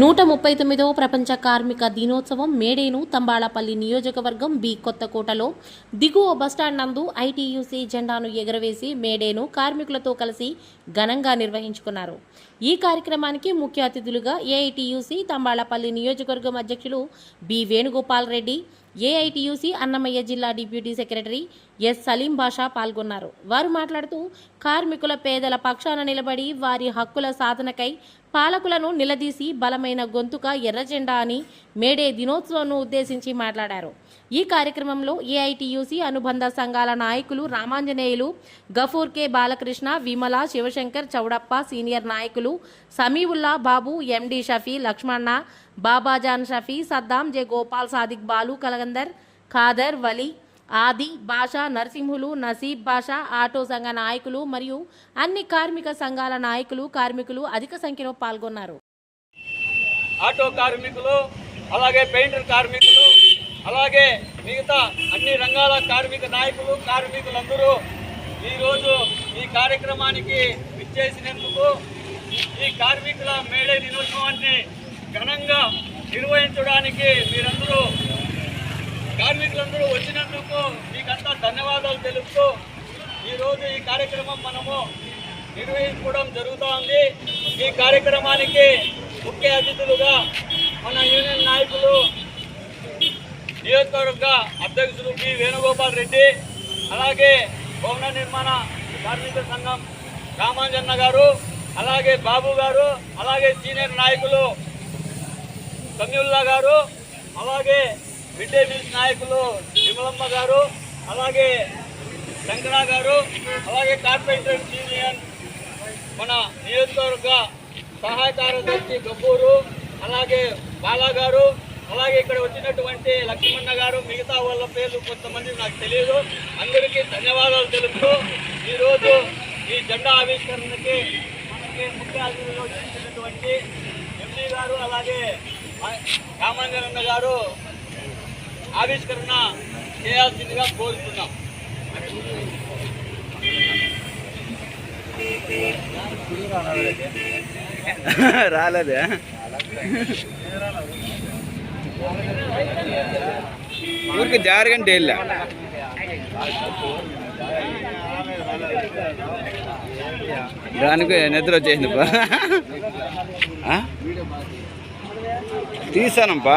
నూట ముప్పై తొమ్మిదవ ప్రపంచ కార్మిక దినోత్సవం మేడేను తంబాళపల్లి నియోజకవర్గం బి కొత్తకోటలో. దిగువ బస్టాండ్ నందు ఐటీయూసీ జెండాను ఎగరవేసి మేడేను కార్మికులతో కలిసి ఘనంగా నిర్వహించుకున్నారు. ఈ కార్యక్రమానికి ముఖ్య అతిథులుగా ఏఐటీయూసీ తంబాళపల్లి నియోజకవర్గం అధ్యక్షులు బి వేణుగోపాల్ రెడ్డి ఏఐటీయూసీ అన్నమయ్య జిల్లా deputy secretary S Saleem Basha పాల్గొన్నారు. వారు మాట్లాడుతూ కార్మికుల పేదల పక్షాన నిలబడి వారి హక్కుల సాధనకై పాలకులను నిలదీసి బలమైన గొంతుక ఎర్రజెండా అని మేడే దినోత్సవంను ఉద్దేశించి మాట్లాడారు. ఈ కార్యక్రమంలో ఏఐటియుసి అనుబంధ సంఘాల నాయకులు రామాంజనేయులు గఫూర్ కె బాలకృష్ణ విమల శివశంకర్ చౌడప్ప సీనియర్ నాయకులు సమీవుల్లా బాబు ఎండి షఫీ లక్ష్మణ బాబాజాన్ షఫీ సద్దాం జె గోపాల్ సాదిక్ బాలు కలగందర్ ఖాదర్ వలి ఆది భాష నరసింహులు నసీబ్ భాష ఆటో సంఘ నాయకులు మరియు అన్ని కార్మిక సంఘాల నాయకులు కార్మికులు అధిక సంఖ్యలో పాల్గొన్నారు. ఆటో కార్మికులు అలాగే పెయింటర్ కార్మికులు అలాగే మిగతా అన్ని రంగాల కార్మిక నాయకులు కార్మికులందరూ ఈరోజు ఈ కార్యక్రమానికి విచ్చేసినందుకు ఈ కార్మికుల మేడే దినోత్సవాన్ని ఘనంగా నిర్వహించడానికి మీరందరూ కార్మికులందరూ వచ్చినందుకు మీకంతా ధన్యవాదాలు తెలుపుతూ ఈరోజు ఈ కార్యక్రమం మనము నిర్వహించుకోవడం జరుగుతూ ఉంది. ఈ కార్యక్రమానికి ముఖ్య అతిథులుగా మన యూనియన్ నాయకులు నియోజకవర్గ అధ్యక్షులు పి. వేణుగోపాల్ రెడ్డి అలాగే భవన నిర్మాణ కార్మిక సంఘం రామాంజన్న గారు అలాగే బాబు గారు అలాగే సీనియర్ నాయకులు కమ్యుల్లా గారు అలాగే మిడ్ డే మీల్స్ నాయకులు విమలమ్మ గారు అలాగే శంకర గారు అలాగే కార్పొరేటర్ యూనియన్ మన నియోజకవర్గ సహాయ కార్యదర్శి గబ్బూరు అలాగే బాలా గారు అలాగే ఇక్కడ వచ్చినటువంటి లక్ష్మణ గారు మిగతా వాళ్ళ పేర్లు కొంతమంది నాకు తెలియదు. అందరికీ ధన్యవాదాలు తెలుపుతూ ఈరోజు ఈ జెండా ఆవిష్కరణకి మనకి ముఖ్య అతిథులు చేసినటువంటి ఎంపీ గారు అలాగే రామాంజనన్న గారు ఆవిష్కరణ చేయాల్సిందిగా కోరుతున్నాం. రాలేదే. ఊరికి జారగంటే వెళ్ళా. దానికి నిద్ర వచ్చేసిందిపా ఆ? తీసానప్పా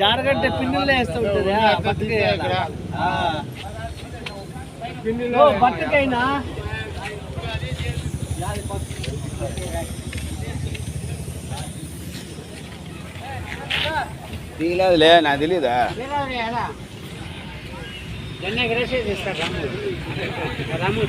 జారగంటే పిన్నులే వేస్తూ ఉంటుంది. బట్టకి ఓ, బట్టకైనా తీయలేదులే నాకు తెలీదా? జెండా ఎగరేసే చేస్తారు రాము రాము